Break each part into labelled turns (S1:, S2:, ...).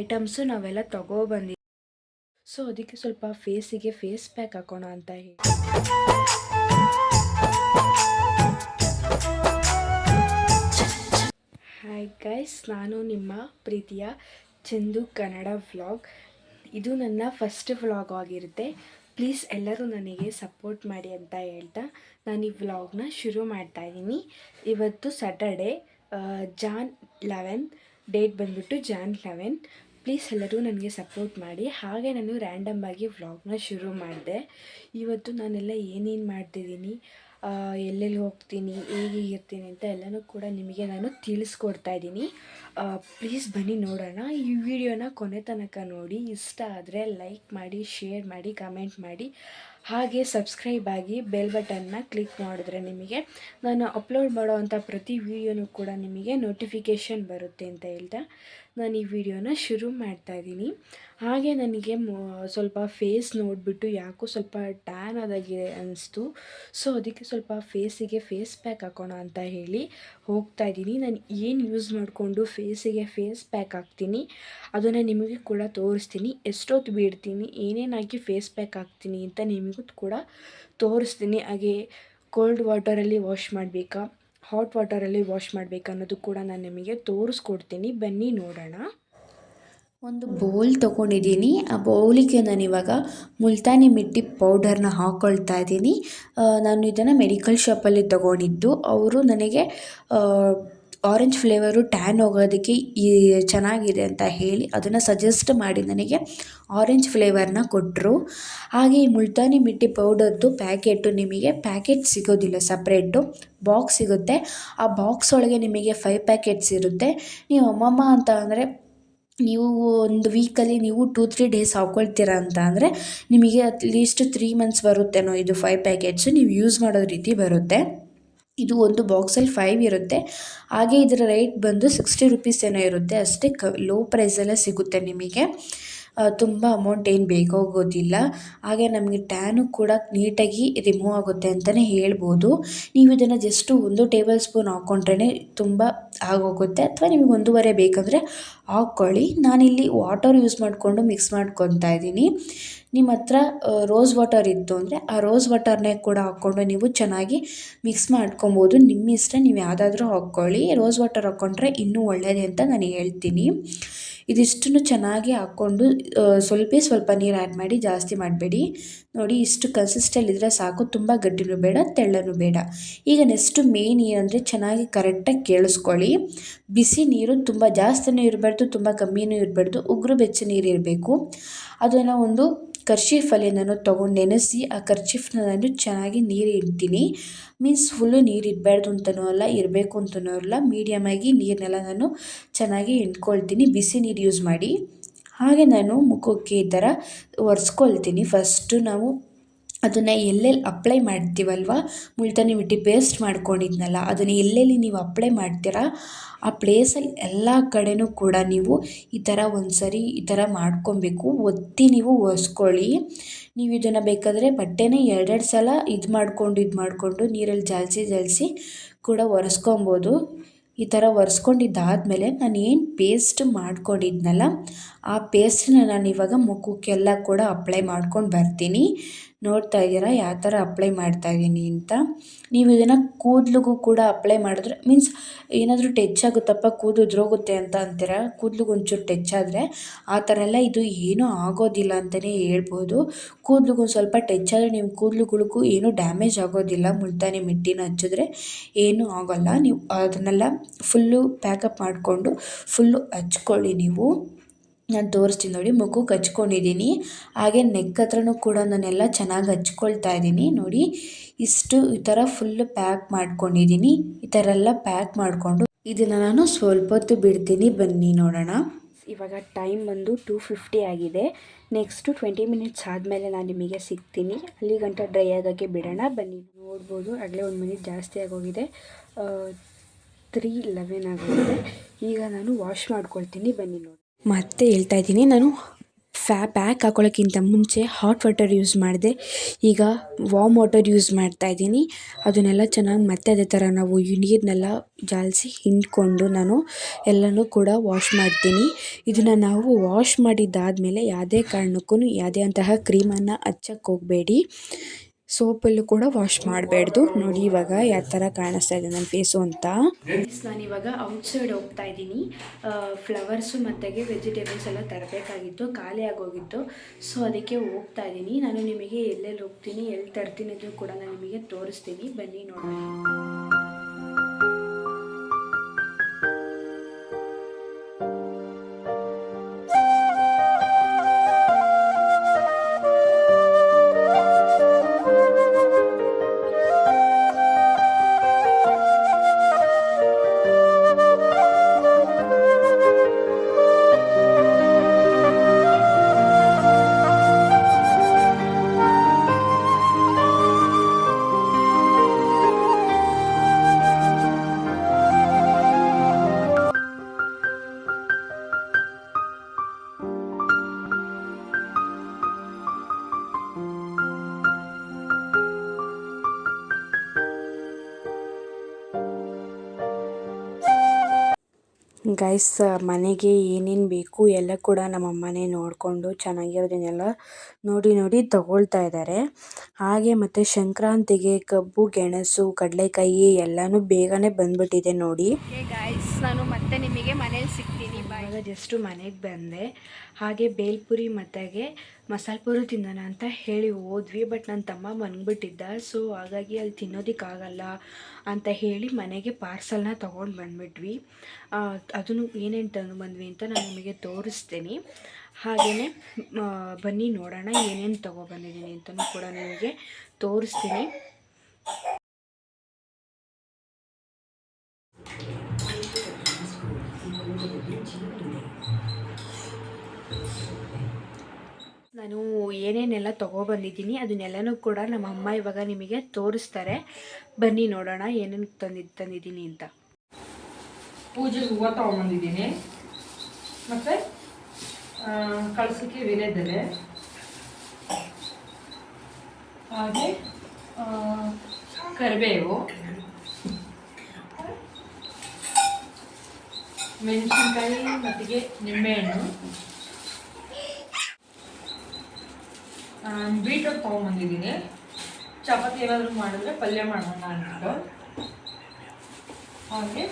S1: Items ನಾವೆಲ್ಲ ತಗೋ ತಗೊಬಂದಿ so ಅದಕ್ಕೆ ಸ್ವಲ್ಪ ಫೇಸಿಗೆ ಫೇಸ್ ಪ್ಯಾಕ್ ಹಾಕೋಣ ಅಂತ ಹೇಳಿ. ಹಾಯ್ ಗೈಸ್ ನಾನು ನಿಮ್ಮ ಪ್ರೀತಿಯ ಚಂದು ಕನ್ನಡ ವ್ಲಾಗ್. ಇದು ನನ್ನ ಫಸ್ಟ್ ವ್ಲಾಗ್ ಆಗಿರುತ್ತೆ. ಪ್ಲೀಸ್ ಎಲ್ಲರೂ ನನಗೆ ಸಪೋರ್ಟ್ ಮಾಡಿ ಅಂತ ಹೇಳ್ತಾ ನಾನು ಈ ವ್ಲಾಗ್ನ ಶುರು ಮಾಡ್ತಾ ಇದ್ದೀನಿ. ಇವತ್ತು ಸ್ಯಾಟರ್ಡೆ ಜಾನ್ ಲೆವೆನ್ ಡೇಟ್ ಬಂದ್ಬಿಟ್ಟು ಜಾನ್ ಲೆವೆನ್ ಪ್ಲೀಸ್ ಎಲ್ಲರೂ ನನಗೆ ಸಪೋರ್ಟ್ ಮಾಡಿ. ಹಾಗೆ ನಾನು ರ್ಯಾಂಡಮ್ ಆಗಿ ವ್ಲಾಗ್ನ ಶುರು ಮಾಡಿದೆ. ಇವತ್ತು ನಾನೆಲ್ಲ ಏನೇನು ಮಾಡ್ತಿದ್ದೀನಿ ಎಲ್ಲೆಲ್ಲಿ ಹೋಗ್ತೀನಿ, ಹೇಗೆ ಇರ್ತೀನಿ ಅಂತ ಎಲ್ಲನೂ ಕೂಡ ನಿಮಗೆ ನಾನು ತಿಳಿಸ್ಕೊಡ್ತಾ ಇದ್ದೀನಿ. ಪ್ಲೀಸ್ ಬನ್ನಿ ನೋಡೋಣ. ಈ ವಿಡಿಯೋನ ಕೊನೆ ತನಕ ನೋಡಿ. ಇಷ್ಟ ಆದರೆ ಲೈಕ್ ಮಾಡಿ ಶೇರ್ ಮಾಡಿ ಕಮೆಂಟ್ ಮಾಡಿ. ಹಾಗೆ ಸಬ್ಸ್ಕ್ರೈಬ್ ಆಗಿ ಬೆಲ್ ಬಟನ್ನ ಕ್ಲಿಕ್ ಮಾಡಿದ್ರೆ ನಿಮಗೆ ನಾನು ಅಪ್ಲೋಡ್ ಮಾಡೋವಂಥ ಪ್ರತಿ ವಿಡಿಯೋನೂ ಕೂಡ ನಿಮಗೆ ನೋಟಿಫಿಕೇಷನ್ ಬರುತ್ತೆ ಅಂತ ಹೇಳ್ತಾ ನಾನು ಈ ವಿಡಿಯೋನ ಶುರು ಮಾಡ್ತಾ ಇದ್ದೀನಿ. ಹಾಗೆ ನನಗೆ ಸ್ವಲ್ಪ ಫೇಸ್ ನೋಡಿಬಿಟ್ಟು ಯಾಕೋ ಸ್ವಲ್ಪ ಟ್ಯಾನ್ ಆದಾಗಿದೆ ಅನ್ನಿಸ್ತು ಸೊ ಅದಕ್ಕೆ ಸ್ವಲ್ಪ ಫೇಸಿಗೆ ಫೇಸ್ ಪ್ಯಾಕ್ ಹಾಕೋಣ ಅಂತ ಹೇಳಿ ಹೋಗ್ತಾ ಇದ್ದೀನಿ. ನಾನು ಏನು ಯೂಸ್ ಮಾಡಿಕೊಂಡು ಫೇಸಿಗೆ ಫೇಸ್ ಪ್ಯಾಕ್ ಹಾಕ್ತೀನಿ ಅದನ್ನು ನಿಮಗೆ ಕೂಡ ತೋರಿಸ್ತೀನಿ. ಎಷ್ಟೊತ್ತು ಬಿಡ್ತೀನಿ? ಏನೇನಾಗಿ ಫೇಸ್ ಪ್ಯಾಕ್ ಹಾಕ್ತೀನಿ ಅಂತ ನಿಮಗೂ ಕೂಡ ತೋರಿಸ್ತೀನಿ. ಹಾಗೆ ಕೋಲ್ಡ್ ವಾಟರಲ್ಲಿ ವಾಶ್ ಮಾಡಬೇಕಾ ಹಾಟ್ ವಾಟರಲ್ಲಿ ವಾಶ್ ಮಾಡಬೇಕಾ ಅನ್ನೋದು ಕೂಡ ನಾನು ನಿಮಗೆ ತೋರಿಸ್ಕೊಡ್ತೀನಿ. ಬನ್ನಿ ನೋಡೋಣ.
S2: ಒಂದು ಬೌಲ್ ತೊಗೊಂಡಿದ್ದೀನಿ. ಆ ಬೌಲಿಗೆ ನಾನು ಇವಾಗ ಮುಲ್ತಾನಿ ಮಿಟ್ಟಿ ಪೌಡರ್ನ ಹಾಕ್ಕೊಳ್ತಾ ಇದ್ದೀನಿ. ನಾನು ಇದನ್ನು ಮೆಡಿಕಲ್ ಶಾಪಲ್ಲಿ ತೊಗೊಂಡಿದ್ದು. ಅವರು ನನಗೆ ಆರೆಂಜ್ ಫ್ಲೇವರು ಟ್ಯಾನ್ ಹೋಗೋದಕ್ಕೆ ಈ ಚೆನ್ನಾಗಿದೆ ಅಂತ ಹೇಳಿ ಅದನ್ನು ಸಜೆಸ್ಟ್ ಮಾಡಿ ನನಗೆ. ಆರೆಂಜ್ ಫ್ಲೇವರ್ನ ಕೊಟ್ಟರು ಹಾಗೆ ಈ ಮುಲ್ತಾನಿ ಮಿಟ್ಟಿ ಪೌಡರ್ದು ಪ್ಯಾಕೆಟು ನಿಮಗೆ ಪ್ಯಾಕೆಟ್ ಸಿಗೋದಿಲ್ಲ ಸಪ್ರೇಟು ಬಾಕ್ಸ್ ಸಿಗುತ್ತೆ. ಆ ಬಾಕ್ಸ್ ಒಳಗೆ ನಿಮಗೆ ಫೈವ್ ಪ್ಯಾಕೆಟ್ಸ್ ಇರುತ್ತೆ. ನೀವು ಅಮ್ಮಮ್ಮ ಅಂತ ಅಂದರೆ ನೀವು ಒಂದು ವೀಕಲ್ಲಿ ನೀವು ಟೂ ತ್ರೀ ಡೇಸ್ ಹಾಕ್ಕೊಳ್ತೀರ ಅಂತ ಅಂದರೆ ನಿಮಗೆ ಅಟ್ಲೀಸ್ಟ್ ತ್ರೀ ಮಂತ್ಸ್ ಬರುತ್ತೇನೋ ಇದು ಫೈವ್ ಪ್ಯಾಕೆಟ್ಸು ನೀವು ಯೂಸ್ ಮಾಡೋ ರೀತಿ ಬರುತ್ತೆ. ಇದು ಒಂದು ಬಾಕ್ಸಲ್ಲಿ ಫೈವ್ ಇರುತ್ತೆ. ಹಾಗೆ ಇದರ ರೇಟ್ ಬಂದು ಸಿಕ್ಸ್ಟಿ ರುಪೀಸ್ ಏನೋ ಇರುತ್ತೆ. ಅಷ್ಟೇ ಲೋ ಪ್ರೈಸಲ್ಲೇ ಸಿಗುತ್ತೆ ನಿಮಗೆ. ತುಂಬ ಅಮೌಂಟ್ ಏನು ಬೇಕಾಗೋದಿಲ್ಲ ಹಾಗೆ ನಮಗೆ ಟ್ಯಾನು ಕೂಡ ನೀಟಾಗಿ ರಿಮೂವ್ ಆಗುತ್ತೆ ಅಂತಲೇ ಹೇಳ್ಬೋದು. ನೀವು ಇದನ್ನು ಜಸ್ಟು ಒಂದು ಟೇಬಲ್ ಸ್ಪೂನ್ ಹಾಕ್ಕೊಂಡ್ರೇ ತುಂಬ ಆಗೋಗುತ್ತೆ. ಅಥವಾ ನಿಮಗೆ ಒಂದೂವರೆ ಬೇಕಂದರೆ ಹಾಕ್ಕೊಳ್ಳಿ ನಾನಿಲ್ಲಿ ವಾಟರ್ ಯೂಸ್ ಮಾಡಿಕೊಂಡು ಮಿಕ್ಸ್ ಮಾಡ್ಕೊತಾ ಇದ್ದೀನಿ. ನಿಮ್ಮ ಹತ್ರ ರೋಸ್ ವಾಟರ್ ಇತ್ತು ಅಂದರೆ ಆ ರೋಸ್ ವಾಟರ್ನೇ ಕೂಡ ಹಾಕ್ಕೊಂಡು ನೀವು ಚೆನ್ನಾಗಿ ಮಿಕ್ಸ್ ಮಾಡ್ಕೊಬೋದು. ನಿಮ್ಮ ಇಷ್ಟ, ನೀವು ಯಾವುದಾದ್ರೂ ಹಾಕ್ಕೊಳ್ಳಿ ರೋಸ್ ವಾಟರ್ ಹಾಕ್ಕೊಂಡ್ರೆ ಇನ್ನೂ ಒಳ್ಳೆಯದೇ ಅಂತ ನಾನು ಹೇಳ್ತೀನಿ. ಇದಿಷ್ಟನ್ನು ಚೆನ್ನಾಗಿ ಹಾಕ್ಕೊಂಡು ಸ್ವಲ್ಪ ಸ್ವಲ್ಪ ನೀರು ಆ್ಯಡ್ ಮಾಡಿ ಜಾಸ್ತಿ ಮಾಡಬೇಡಿ. ನೋಡಿ, ಇಷ್ಟು ಕನ್ಸಿಸ್ಟಲ್ಲಿದ್ದರೆ ಸಾಕು. ತುಂಬ ಗಟ್ಟಿನೂ ಬೇಡ, ತೆಳ್ಳನೂ ಬೇಡ. ಈಗ ನೆಕ್ಸ್ಟು ಮೇನ್ ಏನಂದರೆ ಚೆನ್ನಾಗಿ ಕರೆಕ್ಟಾಗಿ ಕೇಳಿಸ್ಕೊಳ್ಳಿ. ಬಿಸಿ ನೀರು ತುಂಬ ಜಾಸ್ತಿನೂ ಇರಬಾರ್ದು, ತುಂಬ ಕಮ್ಮಿನೂ ಇರಬಾರ್ದು. ಉಗುರು ಬೆಚ್ಚ ನೀರು ಇರಬೇಕು. ಅದನ್ನು ಒಂದು ಕರ್ಚೀಫಲ್ಲಿ ನಾನು ತೊಗೊಂಡು ನೆನೆಸಿ ಆ ಕರ್ಚೀಫ್ನ ನಾನು ಚೆನ್ನಾಗಿ ನೀರು ಇಡ್ತೀನಿ. ಮೀನ್ಸ್ ಫುಲ್ಲು ನೀರು ಇಡಬಾರ್ದು ಅಂತನೂ ಅಲ್ಲ, ಇರಬೇಕು ಅಂತನೂ ಅಲ್ಲ. ಮೀಡಿಯಮಾಗಿ ನೀರನ್ನೆಲ್ಲ ನಾನು ಚೆನ್ನಾಗಿ ಹಿಂಡ್ಕೊಳ್ತೀನಿ ಬಿಸಿ ನೀರು ಯೂಸ್ ಮಾಡಿ. ಹಾಗೆ ನಾನು ಮುಖಕ್ಕೆ ಈ ಥರ ಒರೆಸ್ಕೊಳ್ತೀನಿ. ಫಸ್ಟು ನಾವು ಅದನ್ನು ಎಲ್ಲೆಲ್ಲಿ ಅಪ್ಲೈ ಮಾಡ್ತೀವಲ್ವ? ಮುಲ್ತಾನಿ ಮಿಟ್ಟಿ ಪೇಸ್ಟ್ ಮಾಡ್ಕೊಂಡಿದ್ನಲ್ಲ, ಅದನ್ನು ಎಲ್ಲೆಲ್ಲಿ ನೀವು ಅಪ್ಲೈ ಮಾಡ್ತೀರಾ? ಆ ಪ್ಲೇಸಲ್ಲಿ ಎಲ್ಲ ಕಡೆನೂ ಕೂಡ ನೀವು ಈ ಥರ ಒಂದು ಸರಿ ಈ ಥರ ಮಾಡ್ಕೊಬೇಕು. ಒತ್ತಿ ನೀವು ಒರೆಸ್ಕೊಳ್ಳಿ. ನೀವು ಇದನ್ನು ಬೇಕಾದರೆ ಬಟ್ಟೆನೇ ಎರಡೆರಡು ಸಲ ಇದು ಮಾಡಿಕೊಂಡು ಇದು ಮಾಡಿಕೊಂಡು ನೀರಲ್ಲಿ ಜಾಲಿಸಿ ಜಾಲಿಸಿ ಕೂಡ ಒರೆಸ್ಕೊಬೋದು. ಈ ಥರ ಒರೆಸ್ಕೊಂಡಿದ್ದಾದಮೇಲೆ ನಾನು ಏನು ಪೇಸ್ಟ್ ಮಾಡ್ಕೊಂಡಿದ್ನಲ್ಲ, ಆ ಪೇಸ್ಟನ್ನ ನಾನು ಇವಾಗ ಮುಖಕ್ಕೆಲ್ಲ ಕೂಡ ಅಪ್ಲೈ ಮಾಡ್ಕೊಂಡು ಬರ್ತೀನಿ. ನೋಡ್ತಾ ಇದ್ದೀರಾ? ಯಾವ ಥರ ಅಪ್ಲೈ ಮಾಡ್ತಾ ಇದ್ದೀನಿ ಅಂತ. ನೀವು ಇದನ್ನು ಕೂದಲಿಗೂ ಕೂಡ ಅಪ್ಲೈ ಮಾಡಿದ್ರೆ ಮೀನ್ಸ್ ಏನಾದರೂ ಟಚ್ ಆಗುತ್ತಪ್ಪ, ಕೂದಲು ಉದ್ರೋಗುತ್ತೆ ಅಂತ ಅಂತೀರ? ಕೂದ್ಲಿಗೆ ಒಂಚೂರು ಟಚ್ ಆದರೆ ಆ ಥರ ಎಲ್ಲ ಇದು ಏನೂ ಆಗೋದಿಲ್ಲ ಅಂತಲೇ ಹೇಳ್ಬೋದು. ಕೂದ್ಲಿಗೆ ಸ್ವಲ್ಪ ಟಚ್ ಆದರೆ ನಿಮ್ಮ ಕೂದಲುಗಳಿಗೂ ಏನೂ ಡ್ಯಾಮೇಜ್ ಆಗೋದಿಲ್ಲ. ಮುಲ್ತಾನಿ ಮಿಟ್ಟಿನ ಹಚ್ಚಿದ್ರೆ ಏನೂ ಆಗೋಲ್ಲ. ನೀವು ಅದನ್ನೆಲ್ಲ ಫುಲ್ಲು ಪ್ಯಾಕಪ್ ಮಾಡಿಕೊಂಡು ಫುಲ್ಲು ಹಚ್ಕೊಳ್ಳಿ ನೀವು. ನಾನು ತೋರಿಸ್ತೀನಿ ನೋಡಿ ಮುಖಕ್ಕೆ ಹಚ್ಕೊಂಡಿದ್ದೀನಿ ಹಾಗೆ ನೆಕ್ ಹತ್ರನೂ ಕೂಡ ನಾನೆಲ್ಲ ಚೆನ್ನಾಗಿ ಹಚ್ಕೊಳ್ತಾ ಇದ್ದೀನಿ. ನೋಡಿ, ಇಷ್ಟು ಈ ಥರ ಫುಲ್ಲು ಪ್ಯಾಕ್ ಮಾಡ್ಕೊಂಡಿದ್ದೀನಿ. ಈ ಥರ ಎಲ್ಲ ಪ್ಯಾಕ್ ಮಾಡಿಕೊಂಡು ಇದನ್ನು ನಾನು ಸ್ವಲ್ಪ ಹೊತ್ತು ಬಿಡ್ತೀನಿ. ಬನ್ನಿ ನೋಡೋಣ.
S1: ಇವಾಗ ಟೈಮ್ ಬಂದು ಟೂ ಫಿಫ್ಟಿ ಆಗಿದೆ. ನೆಕ್ಸ್ಟು ಟ್ವೆಂಟಿ ಮಿನಿಟ್ಸ್ ಆದಮೇಲೆ ನಾನು ನಿಮಗೆ ಸಿಗ್ತೀನಿ. ಅಲ್ಲಿ ಗಂಟ ಡ್ರೈ ಆಗೋಕ್ಕೆ ಬಿಡೋಣ. ಬನ್ನಿ, ನೋಡ್ಬೋದು. ಆಗಲೇ ಒಂದು ಮಿನಿಟ್ ಜಾಸ್ತಿ ಆಗೋಗಿದೆ. ತ್ರೀ ಲೆವೆನ್ ಆಗೋಗಿದೆ. ಈಗ ನಾನು ವಾಶ್ ಮಾಡ್ಕೊಳ್ತೀನಿ. ಬನ್ನಿ ನೋಡಿ ಮತ್ತೆ ಹೇಳ್ತಾ ಇದ್ದೀನಿ, ನಾನು
S2: ಫ್ಯಾ ಪ್ಯಾಕ್ ಹಾಕೊಳ್ಳೋಕ್ಕಿಂತ ಮುಂಚೆ ಹಾಟ್ ವಾಟರ್ ಯೂಸ್ ಮಾಡಿದೆ. ಈಗ ವಾಮ್ ವಾಟರ್ ಯೂಸ್ ಮಾಡ್ತಾ ಇದ್ದೀನಿ. ಅದನ್ನೆಲ್ಲ ಚೆನ್ನಾಗಿ ಮತ್ತೆ ಅದೇ ಥರ ನಾವು ಈ ನೀರನ್ನೆಲ್ಲ ಜಾಲಿಸಿ ಹಿಂಡ್ಕೊಂಡು ನಾನು ಎಲ್ಲನೂ ಕೂಡ ವಾಶ್ ಮಾಡ್ತೀನಿ. ಇದನ್ನು ನಾವು ವಾಶ್ ಮಾಡಿದ್ದಾದಮೇಲೆ ಯಾವುದೇ ಕಾರಣಕ್ಕೂ, ಯಾವುದೇ ಅಂತಹ ಕ್ರೀಮನ್ನು ಹಚ್ಚಕ್ಕೆ ಹೋಗಬೇಡಿ. ಸೋಪಲ್ಲೂ ಕೂಡ ವಾಶ್ ಮಾಡಬಾರ್ದು. ನೋಡಿ ಇವಾಗ ಯಾವ ಥರ ಕಾಣಿಸ್ತಾ ಇದೆ ನನ್ನ ಫೇಸು ಅಂತ. ನಾನು ಇವಾಗ ಔಟ್ಸೈಡ್ ಹೋಗ್ತಾ ಇದ್ದೀನಿ. ಫ್ಲವರ್ಸು ಮತ್ತು ವೆಜಿಟೇಬಲ್ಸ್ ಎಲ್ಲ ತರಬೇಕಾಗಿತ್ತು. ಖಾಲಿ ಆಗೋಗಿತ್ತು. ಸೊ ಅದಕ್ಕೆ ಹೋಗ್ತಾ ಇದ್ದೀನಿ. ನಾನು ನಿಮಗೆ ಎಲ್ಲೆಲ್ಲಿ ಹೋಗ್ತೀನಿ, ಎಲ್ಲಿ ತರ್ತೀನಿ ಅದು ಕೂಡ ನಾನು ನಿಮಗೆ ತೋರಿಸ್ತೀನಿ. ಬನ್ನಿ ನೋಡೋಣ ಗೈಸ್ ಮನೆಗೆ ಏನೇನು ಬೇಕು ಎಲ್ಲ ಕೂಡ ನಮ್ಮ ಅಮ್ಮನೇ ನೋಡಿಕೊಂಡು ಚೆನ್ನಾಗಿರೋದನ್ನೆಲ್ಲ ನೋಡಿ ನೋಡಿ ತಗೊಳ್ತಾ ಇದ್ದಾರೆ. ಹಾಗೆ ಮತ್ತು ಸಂಕ್ರಾಂತಿಗೆ ಕಬ್ಬು, ಗೆಣಸು, ಕಡಲೆಕಾಯಿ ಎಲ್ಲನೂ ಬೇಗನೆ ಬಂದ್ಬಿಟ್ಟಿದೆ ನೋಡಿ
S3: ಗಾಯ್ಸ್ ನಾನು ಮತ್ತೆ ನಿಮಗೆ ಮನೇಲಿ ಸಿಗ್ತೀನಿ ಬಾಯ್
S2: ಇವಾಗ ಜಸ್ಟು ಮನೆಗೆ ಬಂದೆ. ಹಾಗೆ ಬೇಲ್ಪುರಿ ಮತ್ತೆಗೆ ಮಸಾಲೆ ಪೂರಿ ತಿನ್ನೋಣ ಅಂತ ಹೇಳಿ ಹೋದ್ವಿ. ಬಟ್ ನನ್ನ ತಮ್ಮ ಮನ್ಬಿಟ್ಟಿದ್ದ ಸೊ ಹಾಗಾಗಿ ಅಲ್ಲಿ ತಿನ್ನೋದಕ್ಕಾಗಲ್ಲ ಅಂತ ಹೇಳಿ ಮನೆಗೆ ಪಾರ್ಸಲ್ನ ತೊಗೊಂಡು ಬಂದ್ಬಿಟ್ವಿ. ಅದನ್ನು ಏನೇನು ತಂದು ಬಂದ್ವಿ ಅಂತ ನಾನು ನಿಮಗೆ ತೋರಿಸ್ತೀನಿ. ಹಾಗೆಯೇ ಬನ್ನಿ ನೋಡೋಣ ಏನೇನು ತೊಗೊಬಂದಿದ್ದೀನಿ ಅಂತಲೂ ಕೂಡ ನಿಮಗೆ ತೋರಿಸ್ತೀನಿ. ನಾನು ಏನೇನೆಲ್ಲ ತೊಗೊಬಂದಿದ್ದೀನಿ, ಅದನ್ನೆಲ್ಲನೂ ಕೂಡ ನಮ್ಮ ಅಮ್ಮ ಇವಾಗ ನಿಮಗೆ ತೋರಿಸ್ತಾರೆ. ಬನ್ನಿ ನೋಡೋಣ ಏನೇನು ತಂದಿದ್ದು ತಂದಿದ್ದೀನಿ ಅಂತ.
S4: ಪೂಜೆಗೆ ಹೂವು ತೊಗೊಂಬಂದಿದ್ದೀನಿ. ಮತ್ತು ಕಳಸಕ್ಕೆ ವಿಳೆದೆಲೆ ಹಾಗೆ ಕರಿಬೇವು. ಮೆಣಸಿನ್ಕಾಯಿ ಮತ್ತಿಗೆ ನಿಂಬೆಹಣ್ಣು. ಬೀಟ್ರೋಟ್ ತೊಗೊಂಬಂದಿದ್ದೀನಿ ಚಪಾತಿ ಏನಾದರೂ ಮಾಡಿದ್ರೆ ಪಲ್ಯ ಮಾಡೋಣ ಅಂದ್ಬಿಟ್ಟು. ಹಾಗೆ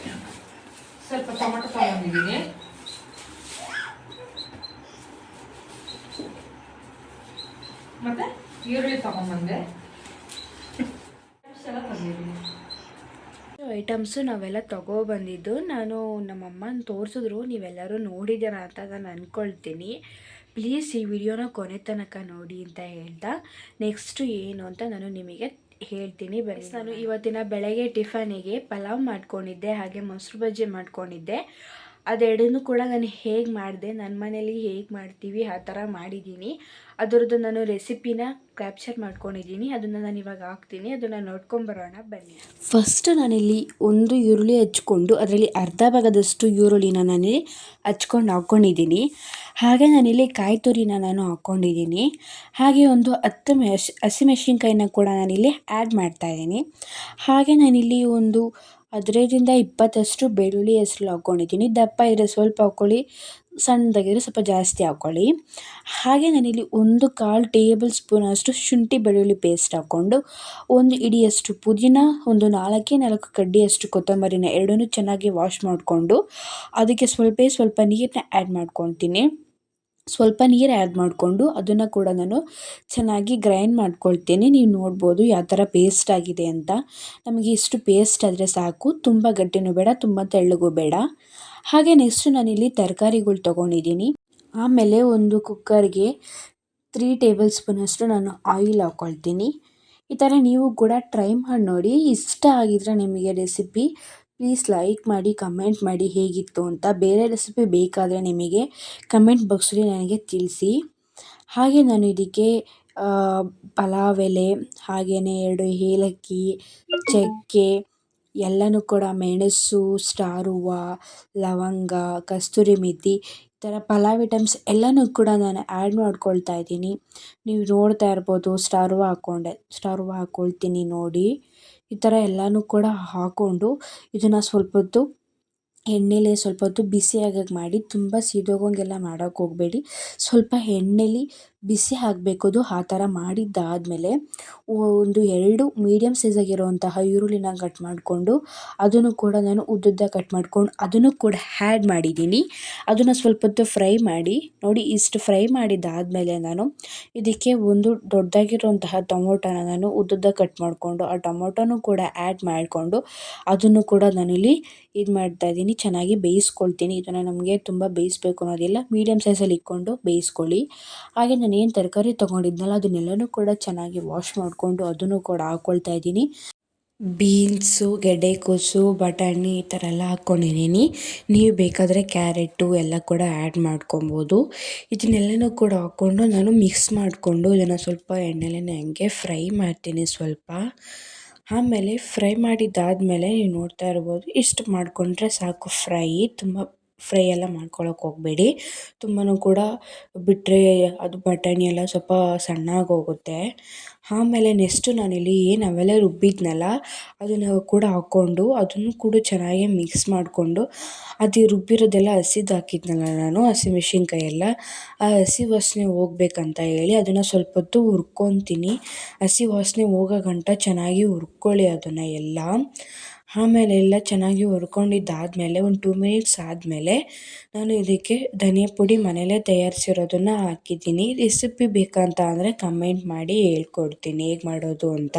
S4: ಸ್ವಲ್ಪ ಟೊಮೆಟೊ ತೊಗೊಂಡಿದ್ದೀನಿ ಮತ್ತು ಈರುಳ್ಳಿ ತೊಗೊಂಬಂದೆ ಎಲ್ಲ ತಂದಿದ್ದೀನಿ
S2: ಐಟಮ್ಸು ನಾವೆಲ್ಲ ತೊಗೊಬಂದಿದ್ದು ನಾನು ನಮ್ಮಮ್ಮನ ತೋರಿಸಿದ್ರು ನೀವೆಲ್ಲರೂ ನೋಡಿದ್ದೀರಾ ಅಂತ ನಾನು ಅಂದ್ಕೊಳ್ತೀನಿ. ಪ್ಲೀಸ್ ಈ ವಿಡಿಯೋನ ಕೊನೆ ತನಕ ನೋಡಿ ಅಂತ ಹೇಳ್ತಾ ನೆಕ್ಸ್ಟು ಏನು ಅಂತ ನಾನು ನಿಮಗೆ ಹೇಳ್ತೀನಿ. ಬನ್ನಿ ನಾನು ಇವತ್ತಿನ ಬೆಳಗ್ಗೆ ಟಿಫನಿಗೆ ಪಲಾವ್ ಮಾಡ್ಕೊಂಡಿದ್ದೆ ಹಾಗೆ ಮೊಸರು ಬಜ್ಜಿ ಮಾಡ್ಕೊಂಡಿದ್ದೆ. ಅದೆರಡನ್ನೂ ಕೂಡ ನಾನು ಹೇಗೆ ಮಾಡಿದೆ ನನ್ನ ಮನೇಲಿ ಹೇಗೆ ಮಾಡ್ತೀವಿ, ಆ ಥರ ಮಾಡಿದ್ದೀನಿ. ಅದರದ್ದು ನಾನು ರೆಸಿಪಿನ ಕ್ಯಾಪ್ಚರ್ ಮಾಡ್ಕೊಂಡಿದ್ದೀನಿ. ಅದನ್ನು ನಾನು ಇವಾಗ ಹಾಕ್ತೀನಿ. ಅದನ್ನು ನೋಡ್ಕೊಂಬರೋಣ ಬನ್ನಿ. ಫಸ್ಟ್ ನಾನಿಲ್ಲಿ ಒಂದು ಈರುಳ್ಳಿ ಹಚ್ಕೊಂಡು, ಅದರಲ್ಲಿ ಅರ್ಧ ಭಾಗದಷ್ಟು ಈರುಳ್ಳಿನ ನಾನು ಹಚ್ಕೊಂಡು ಹಾಕ್ಕೊಂಡಿದ್ದೀನಿ ಹಾಗೆ ನಾನಿಲ್ಲಿ ಕಾಯಿ ತುರಿನ ನಾನು ಹಾಕ್ಕೊಂಡಿದ್ದೀನಿ ಹಾಗೆ ಒಂದು ಹತ್ತು ಮೆಶ್ ಹಸಿಮೆಣ್ಸಿನ್ಕಾಯಿನ ಕೂಡ ನಾನಿಲ್ಲಿ ಆ್ಯಡ್ ಮಾಡ್ತಾಯಿದ್ದೀನಿ ಹಾಗೆ ನಾನಿಲ್ಲಿ ಒಂದು ಹದಿನೈದರಿಂದ ಇಪ್ಪತ್ತಷ್ಟು ಬೆಳ್ಳುಳ್ಳಿ ಹೆಸ್ರು ಹಾಕ್ಕೊಂಡಿದ್ದೀನಿ. ದಪ್ಪ ಇದ್ರೆ ಸ್ವಲ್ಪ ಹಾಕ್ಕೊಳ್ಳಿ ಸಣ್ಣದಾಗಿದ್ರೆ ಸ್ವಲ್ಪ ಜಾಸ್ತಿ ಹಾಕ್ಕೊಳ್ಳಿ. ಹಾಗೆ ನಾನಿಲ್ಲಿ ಒಂದು ಕಾಲು ಟೇಬಲ್ ಸ್ಪೂನಷ್ಟು ಶುಂಠಿ ಬೆಳ್ಳುಳ್ಳಿ ಪೇಸ್ಟ್ ಹಾಕ್ಕೊಂಡು, ಒಂದು ಇಡಿಯಷ್ಟು ಪುದೀನ, ಒಂದು ನಾಲ್ಕೇ ನಾಲ್ಕು ಕಡ್ಡಿಯಷ್ಟು ಕೊತ್ತಂಬರಿನ ಎರಡನ್ನೂ ಚೆನ್ನಾಗಿ ವಾಶ್ ಮಾಡಿಕೊಂಡು, ಅದಕ್ಕೆ ಸ್ವಲ್ಪ ಸ್ವಲ್ಪ ನೀರನ್ನ ಆ್ಯಡ್ ಮಾಡ್ಕೊತೀನಿ ಸ್ವಲ್ಪ ನೀರು ಆ್ಯಡ್ ಮಾಡಿಕೊಂಡು ಅದನ್ನು ಕೂಡ ನಾನು ಚೆನ್ನಾಗಿ ಗ್ರೈಂಡ್ ಮಾಡ್ಕೊಳ್ತೀನಿ. ನೀವು ನೋಡ್ಬೋದು ಯಾವ ಥರ ಪೇಸ್ಟ್ ಆಗಿದೆ ಅಂತ. ನಮಗೆ ಇಷ್ಟು ಪೇಸ್ಟ್ ಆದರೆ ಸಾಕು. ತುಂಬ ಗಟ್ಟಿನೂ ಬೇಡ, ತುಂಬ ತೆಳ್ಳಗೂ ಬೇಡ. ಹಾಗೆ ನೆಕ್ಸ್ಟು ನಾನಿಲ್ಲಿ ತರಕಾರಿಗಳು ತೊಗೊಂಡಿದ್ದೀನಿ ಆಮೇಲೆ ಒಂದು ಕುಕ್ಕರ್ಗೆ ತ್ರೀ ಟೇಬಲ್ ಸ್ಪೂನಷ್ಟು ನಾನು ಆಯಿಲ್ ಹಾಕ್ಕೊಳ್ತೀನಿ ಈ ಥರ ನೀವು ಕೂಡ ಟ್ರೈ ಮಾಡಿ ನೋಡಿ. ಇಷ್ಟ ಆಗಿದ್ರೆ ನಿಮಗೆ ರೆಸಿಪಿ ಪ್ಲೀಸ್ ಲೈಕ್ ಮಾಡಿ, ಕಮೆಂಟ್ ಮಾಡಿ ಹೇಗಿತ್ತು ಅಂತ ಬೇರೆ ರೆಸಿಪಿ ಬೇಕಾದರೆ ನಿಮಗೆ ಕಮೆಂಟ್ ಬಾಕ್ಸಲ್ಲಿ ನನಗೆ ತಿಳಿಸಿ. ಹಾಗೆ ನಾನು ಇದಕ್ಕೆ ಪಲಾವ್ ಎಲೆ, ಹಾಗೆಯೇ ಎರಡು ಏಲಕ್ಕಿ, ಚಕ್ಕೆ, ಎಲ್ಲನೂ ಕೂಡ ಮೆಣಸು ಸ್ಟಾರುವ ಲವಂಗ, ಕಸ್ತೂರಿ ಮೇಥಿ ಥರ ಪಲಾವ್ ಐಟಮ್ಸ್ ಎಲ್ಲನೂ ಕೂಡ ನಾನು ಆ್ಯಡ್ ಮಾಡ್ಕೊಳ್ತಾ ಇದ್ದೀನಿ. ನೀವು ನೋಡ್ತಾ ಇರ್ಬೋದು ಸ್ಟಾರ್ ಹಾಕ್ಕೊಂಡೆ ಸ್ಟಾರ್ ಹಾಕ್ಕೊಳ್ತೀನಿ ನೋಡಿ. ಈ ಥರ ಎಲ್ಲನೂ ಕೂಡ ಹಾಕ್ಕೊಂಡು ಇದನ್ನು ಸ್ವಲ್ಪ ಹೊತ್ತು ಎಣ್ಣೆಲೇ ಸ್ವಲ್ಪ ಹೊತ್ತು ಬಿಸಿ ಮಾಡಿ, ತುಂಬ ಸೀದೋಗೋಂಗೆಲ್ಲ ಮಾಡೋಕೆ ಹೋಗಬೇಡಿ. ಸ್ವಲ್ಪ ಎಣ್ಣೆಲಿ ಬಿಸಿ ಹಾಕಬೇಕು ಅದು ಆ ಥರ ಮಾಡಿದ್ದಾದಮೇಲೆ ಒಂದು ಎರಡು ಮೀಡಿಯಮ್ ಸೈಜಾಗಿರುವಂತಹ ಈರುಳ್ಳಿನ ಕಟ್ ಮಾಡಿಕೊಂಡು ಅದನ್ನು ಕೂಡ ನಾನು ಉದ್ದುದ್ದ ಕಟ್ ಮಾಡ್ಕೊಂಡು ಅದನ್ನು ಕೂಡ ಹ್ಯಾಡ್ ಮಾಡಿದ್ದೀನಿ. ಅದನ್ನು ಸ್ವಲ್ಪ ಹೊತ್ತು ಫ್ರೈ ಮಾಡಿ, ನೋಡಿ ಇಷ್ಟು ಫ್ರೈ ಮಾಡಿದ್ದಾದಮೇಲೆ ನಾನು ಇದಕ್ಕೆ ಒಂದು ದೊಡ್ಡದಾಗಿರುವಂತಹ ಟೊಮೊಟೊನ ನಾನು ಉದ್ದುದ್ದ ಕಟ್ ಮಾಡಿಕೊಂಡು ಆ ಟೊಮೊಟೊನೂ ಕೂಡ ಆ್ಯಡ್ ಮಾಡಿಕೊಂಡು ಅದನ್ನು ಕೂಡ ನಾನಿಲ್ಲಿ ಇದು ಮಾಡ್ತಾ ಇದ್ದೀನಿ, ಚೆನ್ನಾಗಿ ಬೇಯಿಸ್ಕೊಳ್ತೀನಿ. ಇದನ್ನು ನಮಗೆ ತುಂಬ ಬೇಯಿಸ್ಬೇಕು ಅನ್ನೋದಿಲ್ಲ ಮೀಡಿಯಮ್ ಸೈಜಲ್ಲಿ ಇಟ್ಕೊಂಡು ಬೇಯಿಸ್ಕೊಳ್ಳಿ. ಹಾಗೆ ನಾನು ಏನು ತರಕಾರಿ ತೊಗೊಂಡಿದ್ನಲ್ಲ, ಅದನ್ನೆಲ್ಲನೂ ಕೂಡ ಚೆನ್ನಾಗಿ ವಾಶ್ ಮಾಡಿಕೊಂಡು ಅದನ್ನು ಕೂಡ ಹಾಕ್ಕೊಳ್ತಾ ಇದ್ದೀನಿ. ಬೀನ್ಸು ಗೆಡ್ಡೆಕೋಸು ಬಟಾಣಿ ಈ ಥರ ಎಲ್ಲ ಹಾಕ್ಕೊಂಡಿದ್ದೀನಿ ನೀವು ಬೇಕಾದರೆ ಕ್ಯಾರೆಟು ಎಲ್ಲ ಕೂಡ ಆ್ಯಡ್ ಮಾಡ್ಕೊಬೋದು. ಇದನ್ನೆಲ್ಲನೂ ಕೂಡ ಹಾಕ್ಕೊಂಡು ನಾನು ಮಿಕ್ಸ್ ಮಾಡಿಕೊಂಡು ಇದನ್ನು ಸ್ವಲ್ಪ ಎಣ್ಣೆಲೆ ಹಂಗೆ ಫ್ರೈ ಮಾಡ್ತೀನಿ ಸ್ವಲ್ಪ. ಆಮೇಲೆ ಫ್ರೈ ಮಾಡಿದ್ದಾದಮೇಲೆ ನೀವು ನೋಡ್ತಾ ಇರ್ಬೋದು, ಇಷ್ಟು ಮಾಡಿಕೊಂಡ್ರೆ ಸಾಕು ಫ್ರೈ ತುಂಬ ಫ್ರೈ ಎಲ್ಲ ಮಾಡ್ಕೊಳ್ಳೋಕೆ ಹೋಗಬೇಡಿ. ತುಂಬಾ ಕೂಡ ಬಿಟ್ಟರೆ ಅದು ಬಟಾಣಿ ಎಲ್ಲ ಸ್ವಲ್ಪ ಸಣ್ಣಗೆ ಹೋಗುತ್ತೆ. ಆಮೇಲೆ ನೆಕ್ಸ್ಟು ನಾನಿಲ್ಲಿ ಏನು ಅವೆಲ್ಲ ರುಬ್ಬಿದ್ನಲ್ಲ, ಅದನ್ನು ಕೂಡ ಹಾಕ್ಕೊಂಡು ಅದನ್ನು ಕೂಡ ಚೆನ್ನಾಗಿ ಮಿಕ್ಸ್ ಮಾಡಿಕೊಂಡು ಅದು ರುಬ್ಬಿರೋದೆಲ್ಲ ಹಸಿದು ಹಾಕಿದ್ನಲ್ಲ ನಾನು ಹಸಿಮೆಣ್ಸಿನ್ಕಾಯಿ ಎಲ್ಲ ಆ ಹಸಿ ವಾಸನೆ ಹೋಗ್ಬೇಕಂತ ಹೇಳಿ ಅದನ್ನು ಸ್ವಲ್ಪ ಹೊತ್ತು ಹುರ್ಕೊತೀನಿ. ಹಸಿ ವಾಸನೆ ಹೋಗೋ ಗಂಟ ಚೆನ್ನಾಗಿ ಹುರ್ಕೊಳ್ಳಿ ಅದನ್ನು ಎಲ್ಲ. ಆಮೇಲೆ ಎಲ್ಲ ಚೆನ್ನಾಗಿ ಹುರ್ಕೊಂಡಿದ್ದಾದ್ಮೇಲೆ ಒಂದು ಟೂ ಮಿನಿಟ್ಸ್ ಆದಮೇಲೆ ನಾನು ಇದಕ್ಕೆ ಧನಿಯಾ ಪುಡಿ ಮನೆಯಲ್ಲೇ ತಯಾರಿಸಿರೋದನ್ನು ಹಾಕಿದ್ದೀನಿ. ರೆಸಿಪಿ ಬೇಕಂತ ಅಂದರೆ ಕಮೆಂಟ್ ಮಾಡಿ ಹೇಳ್ಕೊಡ್ತೀನಿ. ಹೇಗೆ ಮಾಡೋದು ಅಂತ.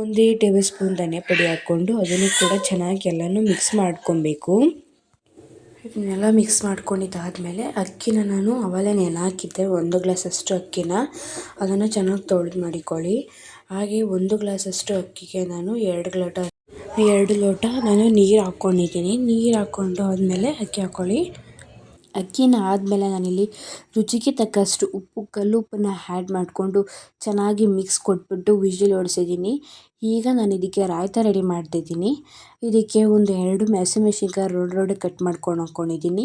S2: ಒಂದೇ ಟೇಬಲ್ ಸ್ಪೂನ್ ಧನಿಯಾ ಪುಡಿ ಹಾಕ್ಕೊಂಡು ಅದನ್ನು ಕೂಡ ಚೆನ್ನಾಗಿ ಎಲ್ಲನೂ ಮಿಕ್ಸ್ ಮಾಡ್ಕೊಬೇಕು. ಇದನ್ನೆಲ್ಲ ಮಿಕ್ಸ್ ಮಾಡ್ಕೊಂಡಿದ್ದಾದಮೇಲೆ ಅಕ್ಕಿನ ನಾನು ಅವಲೇ ನೆನೆ ಹಾಕಿದ್ದೆ, ಒಂದು ಗ್ಲಾಸಷ್ಟು ಅಕ್ಕಿನ. ಅದನ್ನು ಚೆನ್ನಾಗಿ ತೊಳೆದು ಮಾಡಿಕೊಳ್ಳಿ. ಹಾಗೆ ಒಂದು ಗ್ಲಾಸಷ್ಟು ಅಕ್ಕಿಗೆ ನಾನು ಎರಡು ಲೋಟ ಎರಡು ಲೋಟ ನಾನು ನೀರು ಹಾಕ್ಕೊಂಡಿದ್ದೀನಿ. ನೀರು ಹಾಕ್ಕೊಂಡು ಆದಮೇಲೆ ಅಕ್ಕಿ ಹಾಕ್ಕೊಳ್ಳಿ ಅಕ್ಕಿನ ಆದಮೇಲೆ ನಾನಿಲ್ಲಿ ರುಚಿಗೆ ತಕ್ಕಷ್ಟು ಉಪ್ಪು, ಕಲ್ಲುಪ್ಪನ್ನ ಆ್ಯಡ್ ಮಾಡಿಕೊಂಡು ಚೆನ್ನಾಗಿ ಮಿಕ್ಸ್ ಕೊಟ್ಬಿಟ್ಟು ವಿಜಿಲ್ ಹೊಡ್ಸಿದ್ದೀನಿ ಈಗ ನಾನು ಇದಕ್ಕೆ ರಾಯ್ತ ರೆಡಿ ಮಾಡ್ತಿದ್ದೀನಿ. ಇದಕ್ಕೆ ಒಂದು ಎರಡು ಹಸಿಮೆಣ್ಸಿನ್ಕಾಯಿ ರೋಡ್ ರೋಡ್ ಕಟ್ ಮಾಡ್ಕೊಂಡು ಹಾಕ್ಕೊಂಡಿದ್ದೀನಿ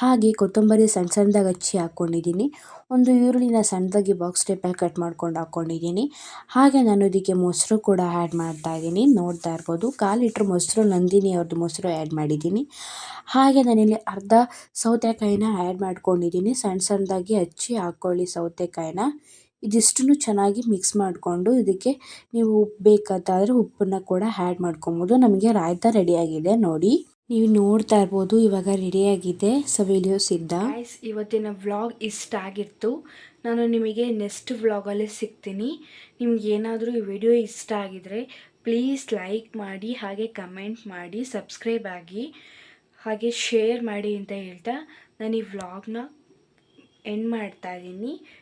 S2: ಹಾಗೆ ಕೊತ್ತಂಬರಿ ಸಣ್ಣ ಸಣ್ಣದಾಗಿ ಹಚ್ಚಿ ಹಾಕ್ಕೊಂಡಿದ್ದೀನಿ ಒಂದು ಈರುಳ್ಳಿನ ಸಣ್ಣದಾಗಿ ಬಾಕ್ಸ್ ಟೈಪಲ್ಲಿ ಕಟ್ ಮಾಡ್ಕೊಂಡು ಹಾಕ್ಕೊಂಡಿದ್ದೀನಿ ಹಾಗೆ ನಾನು ಇದಕ್ಕೆ ಮೊಸರು ಕೂಡ ಆ್ಯಡ್ ಮಾಡ್ತಾ ಇದ್ದೀನಿ. ನೋಡ್ತಾ ಇರ್ಬೋದು. ಕಾಲು ಲೀಟ್ರ್ ಮೊಸರು ನಂದಿನಿ ಅವ್ರದ್ದು ಮೊಸರು ಆ್ಯಡ್ ಮಾಡಿದ್ದೀನಿ. ಹಾಗೆ ನಾನಿಲ್ಲಿ ಅರ್ಧ ಸೌತೆಕಾಯಿನ ಆ್ಯಡ್ ಮಾಡ್ಕೊಂಡಿದ್ದೀನಿ. ಸಣ್ಣ ಸಣ್ಣದಾಗಿ ಹಚ್ಚಿ ಹಾಕ್ಕೊಳ್ಳಿ ಸೌತೆಕಾಯಿನ. ಇದಿಷ್ಟನ್ನು ಚೆನ್ನಾಗಿ ಮಿಕ್ಸ್ ಮಾಡಿಕೊಂಡು ಇದಕ್ಕೆ ನೀವು ಉಪ್ಪು ಬೇಕಾದರೆ ಉಪ್ಪನ್ನು ಕೂಡ ಆ್ಯಡ್ ಮಾಡ್ಕೊಬೋದು. ನಮಗೆ ರಾಯ್ತ ರೆಡಿಯಾಗಿದೆ ನೋಡಿ. ನೀವು ನೋಡ್ತಾ ಇರ್ಬೋದು ಇವಾಗ ರೆಡಿಯಾಗಿದೆ ಸವಿಲಿಯೋ ಸಿದ್ಧ. ಇವತ್ತಿನ ವ್ಲಾಗ್ ಇಷ್ಟ ಆಗಿತ್ತು. ನಾನು ನಿಮಗೆ ನೆಕ್ಸ್ಟ್ ವ್ಲಾಗಲ್ಲಿ ಸಿಗ್ತೀನಿ. ನಿಮ್ಗೆ ಏನಾದರೂ ಈ ವಿಡಿಯೋ ಇಷ್ಟ ಆಗಿದರೆ ಪ್ಲೀಸ್ ಲೈಕ್ ಮಾಡಿ, ಹಾಗೆ ಕಮೆಂಟ್ ಮಾಡಿ ಸಬ್ಸ್ಕ್ರೈಬ್ ಆಗಿ, ಹಾಗೆ ಶೇರ್ ಮಾಡಿ ಅಂತ ಹೇಳ್ತಾ ನಾನು ಈ ವ್ಲಾಗ್ನ ಎಂಡ್ ಮಾಡ್ತಾ ಇದ್ದೀನಿ.